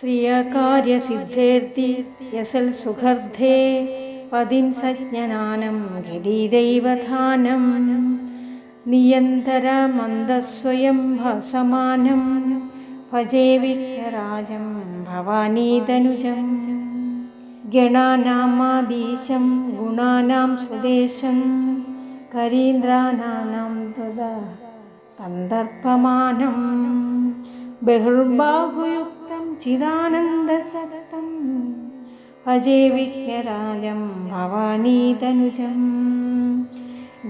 ശ്രിയകാര്യസിദ്ധേർത്തി യസൽ സുഖർദ്ധേ പതിം സജ്ഞനാനം ഗതിദൈവധാനം നിയന്തരമന്ദസ്വയം ഭസമാനം ഭജേ വിഘ്നരാജം ഭവാനീതനുജം. ഗണാനാമാദീശം ഗുണാനാം സുദേശം കരീന്ദ്രാനാം ത്വത കന്ദർപ്പമാനം ബഹുർബാഹുയുക്തം ചിദാനന്ദസക്തം ഭജേ വിഘ്നരാജം ഭവാനീതനുജം.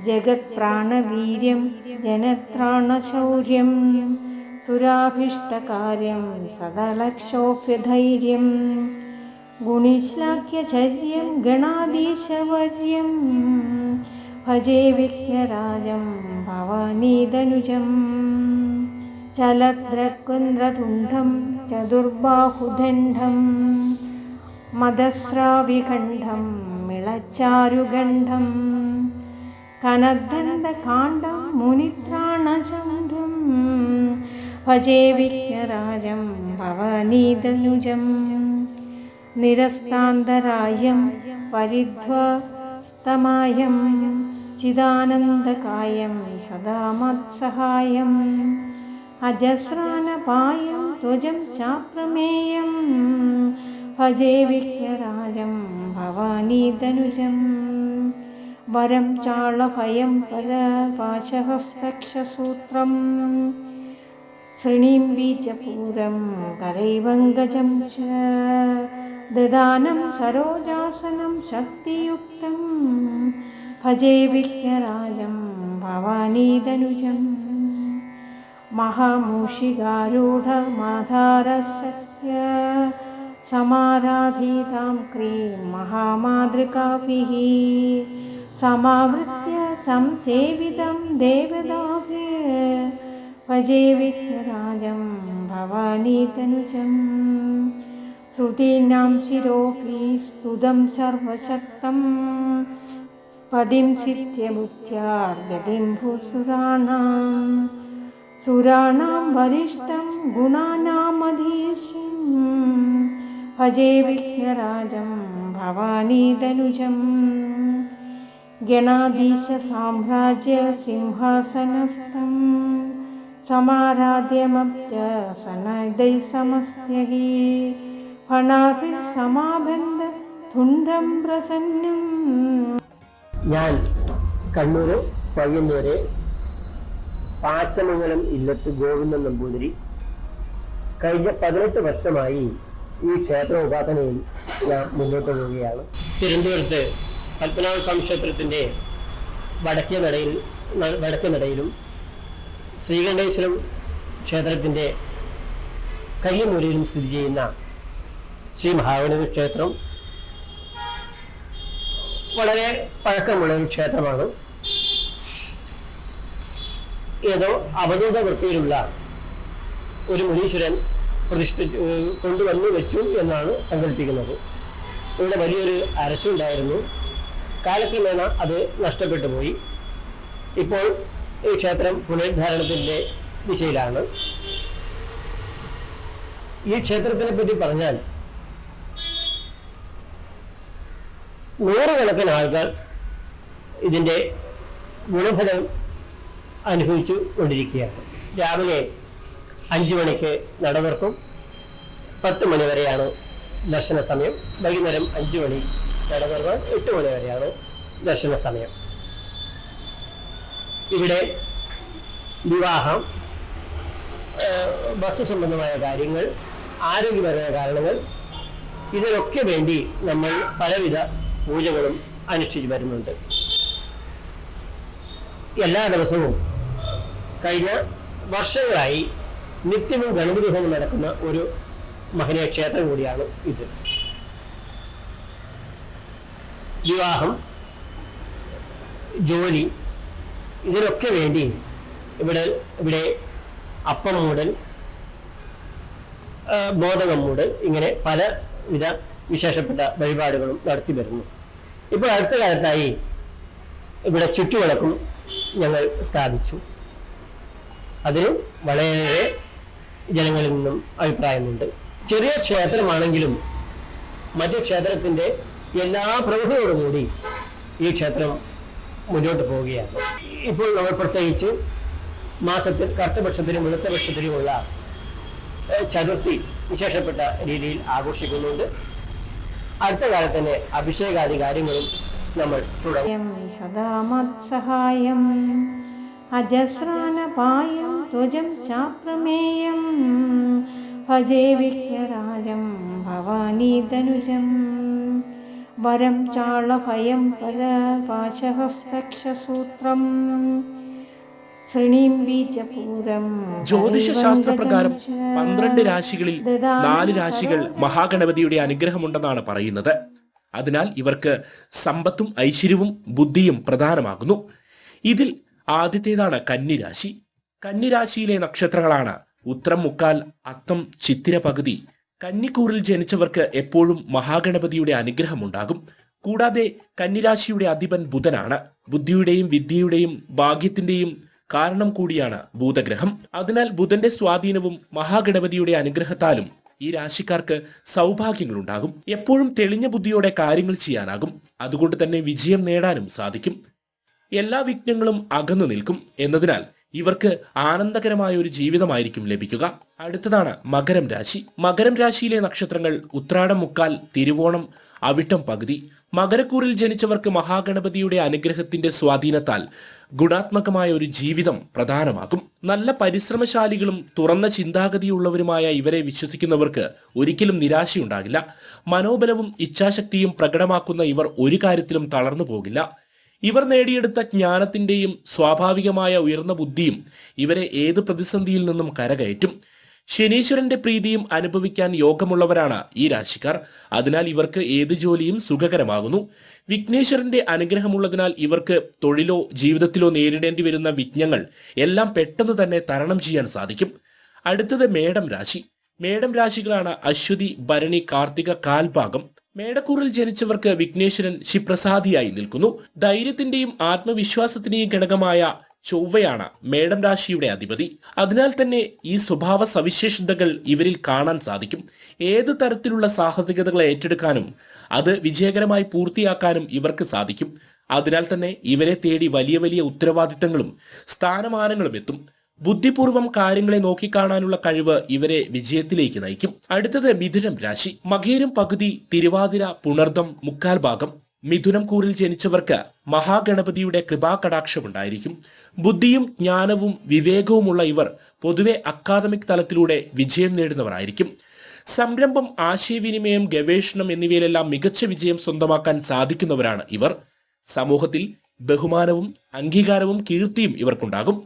ജഗത്പ്രാണവീര്യം ജനത്രാണശൗര്യം. സുരാഭിഷ്ടകാര്യം സദലക്ഷോഭ്യധൈര്യം ഗുണിശ്ലാഘ്യചര്യം ഗണാധീശവർയം ഭജേ വിഘ്നരാജം ഭവാനീതനുജം. ചലദ്രകുന്ദ്രതുണ്ഡം ചതുർബാഹുദണ്ഡം മദസ്രാവികണ്ഠം മിളച്ചാരുഗണ്ഠം കനദ്ദന്തകാണ്ഡം മുനിത്രാണചന്ദ്രം ഭജേ വിഘ്നരാജം ഭവനീതനുജം നിരസ്താന്തരായം പരിധ്വസ്തമായം ചിദാനന്ദകായം സദാ മത്സഹായം അജസ്രാനപായം ത്വജം ചാപ്രമേയം. ഭജേ വിഘ്നരാജം ഭവാനീതനുജം വരം ചാളഭയം പരപാശഹസ്തക്ഷസൂത്രം ശൃണീം ബീജപൂരം കരൈവങ്കജം ച. ദദാനം സരോജാസനം ശക്തിയുക്തം. ഭജേ വിഘ്നരാജം ഭവാനീതനുജം മഹാമൂഷികാരൂഢമാധാരശക്യ സമാരാധീതാം ക്രീം മഹാമാതൃകാഭിः. സമാവൃത്യ സംസേവിതം ദേവതാഭ്യ. ഭജേ വിഘ്നരാജം ഭവാനീതനുജം ശ്രുതീനാം ശിരോഹി സ്തുതം സർവശക്തം. പതിം സിദ്ധ്യബുദ്ധ്യാർഗതിം ഭൂസുരാണാം. ഭജേ വിഘ്നരാജം ഭവാനീതനുജം ഗണാധീശസാമ്രാജ്യ സിംഹാസനസ്ഥം. സമാരാധ്യമബ്ജ സനദൈ സമസ്ത്യഹി. ഫണാഭിൽ സമാബന്ധ തുണ്ടം പ്രസന്നം. ഞാൻ കണ്ണൂർ പയ്യന്നൂര് പാച്ചമംഗലം ഇല്ലത്ത് ഗോവിന്ദൻ നമ്പൂതിരി. കഴിഞ്ഞ പതിനെട്ട് വർഷമായി ഈ ക്ഷേത്ര ഉപാസനയിൽ ഞാൻ മുന്നോട്ട് പോവുകയാണ്. തിരുവനന്തപുരത്ത് പത്മനാഭ സ്വാമി ക്ഷേത്രത്തിന്റെ വടക്കേ നടയിൽ വടക്കേ നടയിലും ശ്രീകണ്ഠേശ്വരം ക്ഷേത്രത്തിന്റെ കയ്യമൂലയിലും സ്ഥിതി ചെയ്യുന്ന ശ്രീ മഹാഗണപതി ക്ഷേത്രം വളരെ പഴക്കമുള്ള ഒരു ക്ഷേത്രമാണ്. ഏതോ അവധൂത വൃത്തിയിലുള്ള ഒരു മുനീശ്വരൻ പ്രതിഷ്ഠിച്ചു കൊണ്ടുവന്നു വെച്ചു എന്നാണ് സങ്കല്പിക്കുന്നത്. ഇവിടെ വലിയൊരു അരശുണ്ടായിരുന്നു. കാലക്രമേണ അത് നഷ്ടപ്പെട്ടു പോയി. ഇപ്പോൾ ഈ ക്ഷേത്രം പുനരുദ്ധാരണത്തിന്റെ ദിശയിലാണ്. ഈ ക്ഷേത്രത്തിനെ പറ്റി പറഞ്ഞാൽ നൂറുകണക്കിന് ആൾക്കാർ ഇതിന്റെ ഗുണഫലം അനുഭവിച്ചു കൊണ്ടിരിക്കുകയാണ്. രാവിലെ അഞ്ച് മണിക്ക് നട തുറക്കും പത്ത് മണി വരെയാണ് ദർശന സമയം. വൈകുന്നേരം അഞ്ച് മണി നട തുറക്കാൻ എട്ട് മണി വരെയാണ് ദർശന സമയം. ഇവിടെ വിവാഹം വസ്തു സംബന്ധമായ കാര്യങ്ങൾ ആരോഗ്യപരമായ കാരണങ്ങൾ ഇതിനൊക്കെ വേണ്ടി നമ്മൾ പലവിധ പൂജകളും അനുഷ്ഠിച്ചു വരുന്നുണ്ട്. എല്ലാ ദിവസവും കഴിഞ്ഞ വർഷങ്ങളായി നിത്യവും ഗണപതി ഹോമം നടക്കുന്ന ഒരു മഹനീയ ക്ഷേത്രം കൂടിയാണ് ഇത്. വിവാഹം ജോലി ഇതിനൊക്കെ വേണ്ടി ഇവിടെ ഇവിടെ അപ്പം മൂടൽ ബോധകം മൂടൽ ഇങ്ങനെ പലവിധ വിശേഷപ്പെട്ട വഴിപാടുകളും നടത്തി വരുന്നു. ഇപ്പോൾ അടുത്ത കാലത്തായി ഇവിടെ ചുറ്റുവിളക്കും ഞങ്ങൾ സ്ഥാപിച്ചു. അതിനും വളരെ ജനങ്ങളിൽ നിന്നും അഭിപ്രായമുണ്ട്. ചെറിയ ക്ഷേത്രമാണെങ്കിലും മറ്റു ക്ഷേത്രത്തിന്റെ എല്ലാ പ്രമുഖരോടും കൂടി ഈ ക്ഷേത്രം മുന്നോട്ട് പോവുകയാണ്. ഇപ്പോൾ നമ്മൾ പ്രത്യേകിച്ച് മാസത്തിൽ കറുത്തപക്ഷത്തിനും വെളുത്തപക്ഷത്തിനുമുള്ള ചതുർത്ഥി വിശേഷപ്പെട്ട രീതിയിൽ ആഘോഷിക്കുന്നുണ്ട്. അടുത്ത കാലത്ത് അഭിഷേകാദി കാര്യങ്ങളും നമ്മൾ തുടങ്ങും. യം സദാ മത്സഹായം അജസ്രാനപായം ചാപ്രമേയം. ഭജേ വിഘ്നരാജം ഭവാനീതനുജം വരം ചാളഭയം പരപാശഹസ്തക്ഷസൂത്രം ശ്രീണീം ബീജപൂരം ജ്യോതിഷശാസ്ത്രപ്രകാരം പന്ത്രണ്ട് രാശികളിൽ നാല് രാശികൾ മഹാഗണപതിയുടെ അനുഗ്രഹമുണ്ടെന്നാണ് പറയുന്നത്. അതിനാൽ ഇവർക്ക് സമ്പത്തും ഐശ്വര്യവും ബുദ്ധിയും പ്രധാനമാകുന്നു. ഇതിൽ ആദ്യത്തേതാണ് കന്നിരാശി. കന്നിരാശിയിലെ നക്ഷത്രങ്ങളാണ്. ഉത്രം മുക്കാൽ അത്തം ചിത്തിര പകുതി. കന്നിക്കൂറിൽ ജനിച്ചവർക്ക് എപ്പോഴും മഹാഗണപതിയുടെ അനുഗ്രഹമുണ്ടാകും. കൂടാതെ കന്നിരാശിയുടെ അധിപൻ ബുധനാണ്. ബുദ്ധിയുടെയും വിദ്യയുടെയും ഭാഗ്യത്തിന്റെയും കാരണം കൂടിയാണ് ഭൂതഗ്രഹം. അതിനാൽ ബുധന്റെ സ്വാധീനവും മഹാഗണപതിയുടെ അനുഗ്രഹത്താലും ഈ രാശിക്കാർക്ക് സൗഭാഗ്യങ്ങളുണ്ടാകും. എപ്പോഴും തെളിഞ്ഞ ബുദ്ധിയോടെ കാര്യങ്ങൾ ചെയ്യാനാകും. അതുകൊണ്ട് തന്നെ വിജയം നേടാനും സാധിക്കും. എല്ലാ വിഘ്നങ്ങളും അകന്നു നിൽക്കും. എന്നതിനാൽ ഇവർക്ക് ആനന്ദകരമായ ഒരു ജീവിതമായിരിക്കും ലഭിക്കുക. അടുത്തതാണ് മകരം രാശി. മകരം രാശിയിലെ നക്ഷത്രങ്ങൾ ഉത്രാടം മുക്കാൽ തിരുവോണം അവിട്ടം പകുതി. മകരക്കൂറിൽ ജനിച്ചവർക്ക് മഹാഗണപതിയുടെ അനുഗ്രഹത്തിന്റെ സ്വാധീനത്താൽ ഗുണാത്മകമായ ഒരു ജീവിതം പ്രധാനമാകും. നല്ല പരിശ്രമശാലികളും തുറന്ന ചിന്താഗതിയുള്ളവരുമായ ഇവരെ വിശ്വസിക്കുന്നവർക്ക് ഒരിക്കലും നിരാശയുണ്ടാകില്ല. മനോബലവും ഇച്ഛാശക്തിയും പ്രകടമാക്കുന്ന ഇവർ ഒരു കാര്യത്തിലും തളർന്നു പോകില്ല. ഇവർ നേടിയെടുത്ത ജ്ഞാനത്തിന്റെയും സ്വാഭാവികമായ ഉയർന്ന ബുദ്ധിയും ഇവരെ ഏത് പ്രതിസന്ധിയിൽ നിന്നും കരകയറ്റും? ശനീശ്വരന്റെ പ്രീതിയും അനുഭവിക്കാൻ യോഗമുള്ളവരാണ് ഈ രാശിക്കാർ. അതിനാൽ ഇവർക്ക് ഏത് ജോലിയും സുഖകരമാകുന്നു. വിഘ്നേശ്വരന്റെ അനുഗ്രഹമുള്ളതിനാൽ ഇവർക്ക് തൊഴിലോ ജീവിതത്തിലോ നേരിടേണ്ടി വരുന്ന വിഘ്നങ്ങൾ എല്ലാം പെട്ടെന്ന് തന്നെ തരണം ചെയ്യാൻ സാധിക്കും. അടുത്തത് മേടം രാശി. മേടം രാശികളാണ് അശ്വതി ഭരണി കാർത്തിക കാൽഭാഗം. മേടക്കൂറിൽ ജനിച്ചവർക്ക് വിഘ്നേശ്വരൻ ശിപ്രസാദിയായി നിൽക്കുന്നു. ധൈര്യത്തിന്റെയും ആത്മവിശ്വാസത്തിന്റെയും ഘടകമായ ചൊവ്വയാണ് മേടം രാശിയുടെ അധിപതി. അതിനാൽ തന്നെ ഈ സ്വഭാവ സവിശേഷതകൾ ഇവരിൽ കാണാൻ സാധിക്കും. ഏത് തരത്തിലുള്ള സാഹസികതകൾ ഏറ്റെടുക്കാനും അത് വിജയകരമായി പൂർത്തിയാക്കാനും ഇവർക്ക് സാധിക്കും. അതിനാൽ തന്നെ ഇവരെ തേടി വലിയ വലിയ ഉത്തരവാദിത്തങ്ങളും സ്ഥാനമാനങ്ങളും എത്തും. ബുദ്ധിപൂർവം കാര്യങ്ങളെ നോക്കിക്കാണാനുള്ള കഴിവ് ഇവരെ വിജയത്തിലേക്ക് നയിക്കും. അടുത്തത് മിഥുനം രാശി. മകേരം പകുതി തിരുവാതിര പുണർദം മുക്കാൽ ഭാഗം. മിഥുനം കൂറിൽ ജനിച്ചവർക്ക് മഹാഗണപതിയുടെ കൃപാകടാക്ഷമുണ്ടായിരിക്കും. ബുദ്ധിയും ജ്ഞാനവും വിവേകവുമുള്ള ഇവർ പൊതുവെ അക്കാദമിക് തലത്തിലൂടെ വിജയം നേടുന്നവരായിരിക്കും. സംരംഭം ആശയവിനിമയം ഗവേഷണം എന്നിവയിലെല്ലാം മികച്ച വിജയം സ്വന്തമാക്കാൻ സാധിക്കുന്നവരാണ് ഇവർ. സമൂഹത്തിൽ ബഹുമാനവും അംഗീകാരവും കീർത്തിയും ഇവർക്കുണ്ടാകും.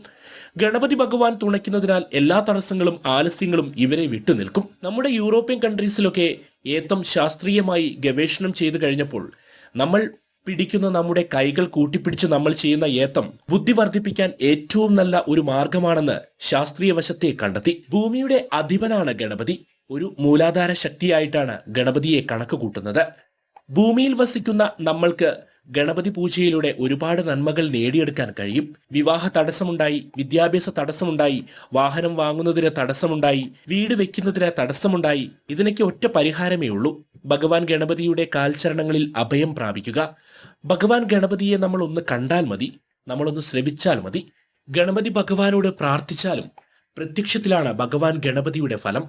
ഗണപതി ഭഗവാൻ തുണയ്ക്കുന്നതിനാൽ എല്ലാ തടസ്സങ്ങളും ആലസ്യങ്ങളും ഇവരെ വിട്ടുനിൽക്കും നമ്മുടെ യൂറോപ്യൻ കൺട്രീസിലൊക്കെ ഏത്തം ശാസ്ത്രീയമായി ഗവേഷണം ചെയ്തു കഴിഞ്ഞപ്പോൾ നമ്മൾ പിടിക്കുന്ന നമ്മുടെ കൈകൾ കൂട്ടിപ്പിടിച്ച് നമ്മൾ ചെയ്യുന്ന ഏത്തം ബുദ്ധി വർദ്ധിപ്പിക്കാൻ ഏറ്റവും നല്ല ഒരു മാർഗമാണെന്ന് ശാസ്ത്രീയ വശത്തെ കണ്ടെത്തി. ഭൂമിയുടെ അധിപനാണ് ഗണപതി. ഒരു മൂലാധാര ശക്തിയായിട്ടാണ് ഗണപതിയെ കണക്ക് കൂട്ടുന്നത്. ഭൂമിയിൽ വസിക്കുന്ന നമ്മൾക്ക് ഗണപതി പൂജയിലൂടെ ഒരുപാട് നന്മകൾ നേടിയെടുക്കാൻ കഴിയും. വിവാഹ തടസ്സമുണ്ടായി വിദ്യാഭ്യാസ തടസ്സമുണ്ടായി വാഹനം വാങ്ങുന്നതിന് തടസ്സമുണ്ടായി വീട് വെക്കുന്നതിന് തടസ്സമുണ്ടായി ഇതിനൊക്കെ ഒറ്റ പരിഹാരമേ ഉള്ളൂ. ഭഗവാൻ ഗണപതിയുടെ കാൽച്ചരണങ്ങളിൽ അഭയം പ്രാപിക്കുക. ഭഗവാൻ ഗണപതിയെ നമ്മൾ ഒന്ന് കണ്ടാൽ മതി നമ്മളൊന്ന് ശ്രമിച്ചാൽ മതി. ഗണപതി ഭഗവാനോട് പ്രാർത്ഥിച്ചാലും പ്രത്യക്ഷത്തിലാണ് ഭഗവാൻ ഗണപതിയുടെ ഫലം.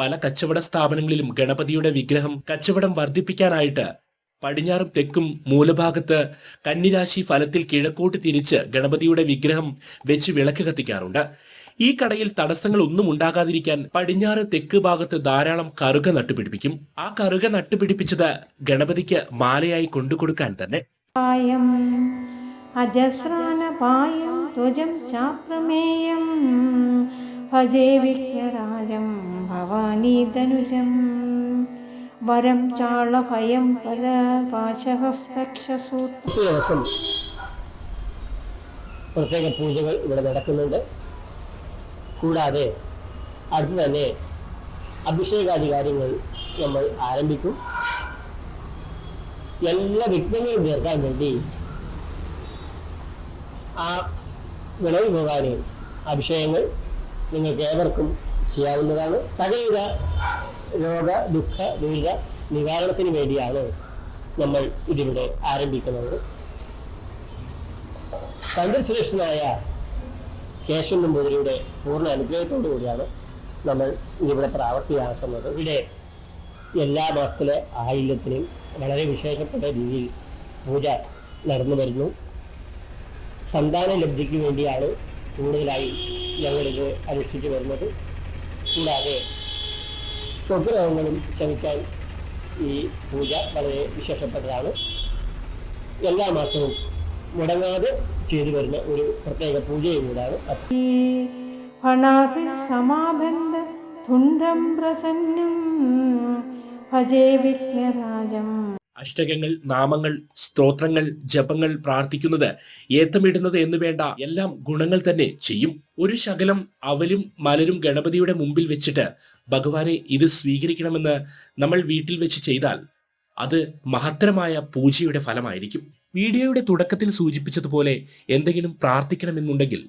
പല കച്ചവട സ്ഥാപനങ്ങളിലും ഗണപതിയുടെ വിഗ്രഹം കച്ചവടം വർദ്ധിപ്പിക്കാനായിട്ട് പടിഞ്ഞാറും തെക്കും മൂലഭാഗത്ത് കന്നിരാശി ഫലത്തിൽ കിഴക്കോട്ട് തിരിച്ച് ഗണപതിയുടെ വിഗ്രഹം വെച്ച് വിളക്ക് കത്തിക്കാറുണ്ട്. ഈ കടയിൽ തടസ്സങ്ങൾ ഒന്നും ഉണ്ടാകാതിരിക്കാൻ പടിഞ്ഞാറ് തെക്ക് ഭാഗത്ത് ധാരാളം കറുക നട്ടുപിടിപ്പിക്കും. ആ കറുക നട്ടുപിടിപ്പിച്ചത് ഗണപതിക്ക് മാലയായി കൊണ്ടുകൊടുക്കാൻ തന്നെ. പായം അജസ്രാനപായം ചാപ്രമേയം ഭജേ വിഘ്നരാജം ഭവാനീതനുജം വരം ചാളഭയം പരപാശഹസ്തക്ഷസൂത്ര പത്ത് ദിവസം പ്രത്യേക പൂജകൾ ഇവിടെ നടക്കുന്നുണ്ട്. കൂടാതെ അടുത്ത് തന്നെ അഭിഷേകാദി നമ്മൾ ആരംഭിക്കും. എല്ലാ വിഘ്നങ്ങളും തീർക്കാൻ വേണ്ടി ആ വിളവ് ഭഗവാനെ അഭിഷേകങ്ങൾ നിങ്ങൾക്ക് ഏവർക്കും ചെയ്യാവുന്നതാണ് സകലവിധ രോഗ ദുഃഖ ദുരിത നിവാരണത്തിന് വേണ്ടിയാണ് നമ്മൾ ഇതിവിടെ ആരംഭിക്കുന്നത്. തന്ത്രശ്രേഷ്ഠനായ കേശവൻ നമ്പൂതിരിയുടെ പൂർണ അനുഗ്രഹത്തോടു കൂടിയാണ് നമ്മൾ ഇതിവിടെ പ്രാവർത്തിയാക്കുന്നത് ഇവിടെ എല്ലാ മാസത്തിലെ ആയില്യത്തിനും വളരെ വിശേഷപ്പെട്ട രീതിയിൽ പൂജ നടന്നു വരുന്നു. സന്താന ലബ്ധിക്ക് വേണ്ടിയാണ് കൂടുതലായി ഞങ്ങളിത് അനുഷ്ഠിച്ചു വരുന്നത്. കൂടാതെ തൊപ്പുരോഗങ്ങളും ക്ഷമിക്കാൻ ഈ പൂജ വളരെ വിശേഷപ്പെട്ടതാണ്. എല്ലാ മാസവും മുടങ്ങാതെ ചെയ്തു വരുന്ന ഒരു പ്രത്യേക പൂജയും കൂടാണ്. സമാബന്ധ പ്രസന്നം ഭജേ വിഘ്നരാജം. അഷ്ടകങ്ങൾ നാമങ്ങൾ സ്തോത്രങ്ങൾ ജപങ്ങൾ പ്രാർത്ഥിക്കുന്നത് ഏത്തമിടുന്നത് എന്ന് വേണ്ട എല്ലാം ഗുണങ്ങൾ തന്നെ ചെയ്യും. ഒരു ശകലം അവലും മലരും ഗണപതിയുടെ മുമ്പിൽ വെച്ചിട്ട് ഭഗവാനെ ഇത് സ്വീകരിക്കണമെന്ന് നമ്മൾ വീട്ടിൽ വെച്ച് ചെയ്താൽ അത് മഹത്തരമായ പൂജയുടെ ഫലമായിരിക്കും. വീഡിയോയുടെ തുടക്കത്തിൽ സൂചിപ്പിച്ചതുപോലെ എന്തെങ്കിലും പ്രാർത്ഥിക്കണമെന്നുണ്ടെങ്കിൽ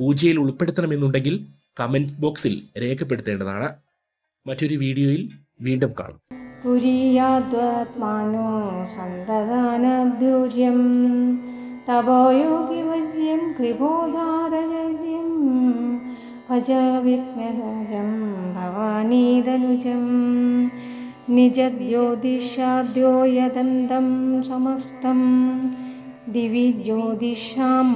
പൂജയിൽ ഉൾപ്പെടുത്തണമെന്നുണ്ടെങ്കിൽ കമന്റ് ബോക്സിൽ രേഖപ്പെടുത്തേണ്ടതാണ്. മറ്റൊരു വീഡിയോയിൽ വീണ്ടും കാണാം. തുരീയാദ്വാത്മാനോ സന്തതാനദ്യൂര്യം. തപോയോഗിവര്യം കൃപോദാരചര്യം ഭജ വിഘ്നരാജം ഭവാനീതനുജം. നിജ്യോതിഷാദ്യോയദന്തം സമസ്തം. ദിവി ജ്യോതിഷാം